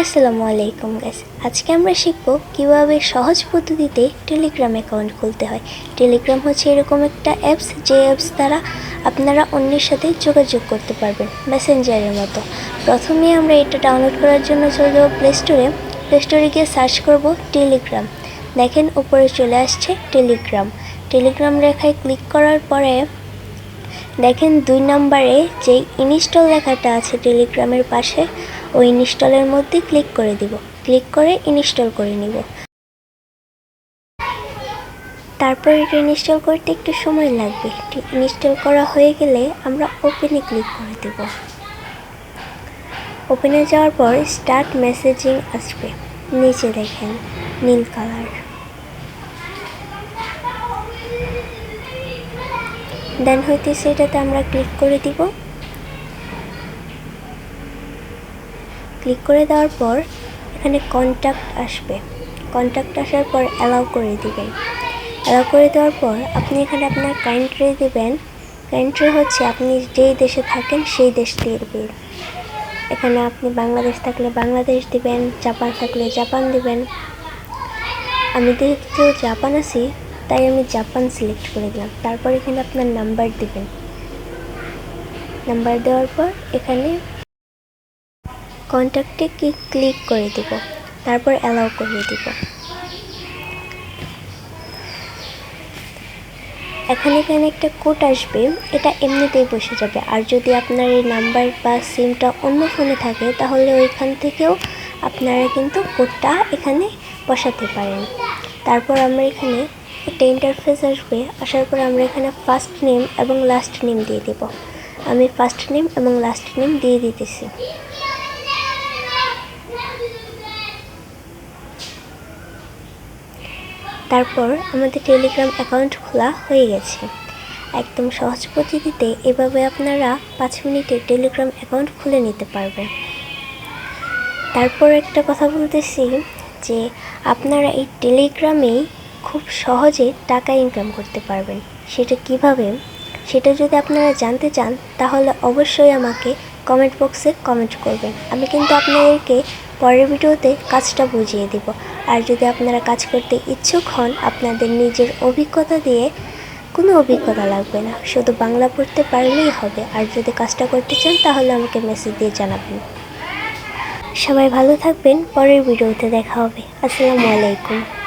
আসসালামু আলাইকুম গাইস আজকে আমরা শিখব কীভাবে সহজ পদ্ধতিতে টেলিগ্রাম অ্যাকাউন্ট খুলতে হয়। টেলিগ্রাম হচ্ছে এরকম একটা অ্যাপস যে অ্যাপস দ্বারা আপনারা অন্যের সাথে যোগাযোগ করতে পারবেন মেসেঞ্জারের মতো। প্রথমে আমরা এটা ডাউনলোড করার জন্য চলে যাব প্লে স্টোরে প্লে স্টোরে গিয়ে সার্চ করব টেলিগ্রাম দেখেন, উপরে চলে আসছে টেলিগ্রাম টেলিগ্রাম রেখায় ক্লিক করার পরে দেখেন দুই নম্বরে যে ইনস্টল লেখাটা আছে টেলিগ্রামের পাশে, ওই ইনস্টলের মধ্যে ক্লিক করে দিব। ক্লিক করে ইনস্টল করে নিব। তারপর এটা ইনস্টল করতে একটু সময় লাগবে। ইনস্টল করা হয়ে গেলে আমরা ওপেনে ক্লিক করে দেব। ওপেনে যাওয়ার পর স্টার্ট মেসেজিং আসবে। নিচে দেখেন নীল কালার দেন হইতে সেটাতে আমরা ক্লিক করে দিব। ক্লিক করে দেওয়ার পর এখানে কন্ট্যাক্ট আসবে। কন্ট্যাক্ট আসার পর অ্যালাউ করে দিবেন। অ্যালাউ করে দেওয়ার পর আপনি এখানে আপনার কান্ট্রি দিবেন। কান্ট্রি হচ্ছে আপনি যেই দেশে থাকেন, সেই দেশ দিবেন। এখানে আপনি বাংলাদেশ থাকলে বাংলাদেশ দিবেন, জাপান থাকলে জাপান দিবেন। আমি যেহেতু জাপান আছি তাই আমি জাপান সিলেক্ট করে দিলাম। তারপর এখানে আপনার নাম্বার দিবেন। নাম্বার দেওয়ার পর এখানে কন্ট্যাক্টে কি ক্লিক করে দিব, তারপর অ্যালাউ করে দিব। এখন এখানে একটা কোড আসবে, এটা এমনিতেই বসে যাবে। আর যদি আপনার এই নাম্বার বা সিমটা অন্য ফোনে থাকে, তাহলে ওইখান থেকেও আপনারা কিন্তু কোডটা এখানে বসাতে পারেন। তারপর আমরা এখানে একটা ইন্টারফেস আসবে, আসার পর আমরা এখানে ফার্স্ট নেম এবং লাস্ট নেম দিয়ে দেব। আমি ফার্স্ট নেম এবং লাস্ট নেম দিয়ে দিতেছি। তারপর আমাদের টেলিগ্রাম অ্যাকাউন্ট খোলা হয়ে গেছে। একদম সহজ পদ্ধতিতে এভাবে আপনারা পাঁচ মিনিটে টেলিগ্রাম অ্যাকাউন্ট খুলে নিতে পারবেন। তারপর একটা কথা বলতেছি যে, আপনারা এই টেলিগ্রামেই খুব সহজে টাকা ইনকাম করতে পারবেন। সেটা কীভাবে? সেটা যদি আপনারা জানতে চান, তাহলে অবশ্যই আমাকে কমেন্ট বক্সে কমেন্ট করবেন। আমি কিন্তু আপনাদেরকে পরের ভিডিওতে কাজটা বুঝিয়ে দিব। আর যদি আপনারা কাজ করতে ইচ্ছুক হন, আপনাদের নিজের অভিজ্ঞতা দিয়ে কোনো অভিজ্ঞতা লাগবে না। শুধু বাংলা পড়তে পারলেই হবে। আর যদি কাজটা করতে চান, তাহলে আমাকে মেসেজ দিয়ে জানাবেন। সবাই ভালো থাকবেন। পরের ভিডিওতে দেখা হবে। আসসালামু আলাইকুম।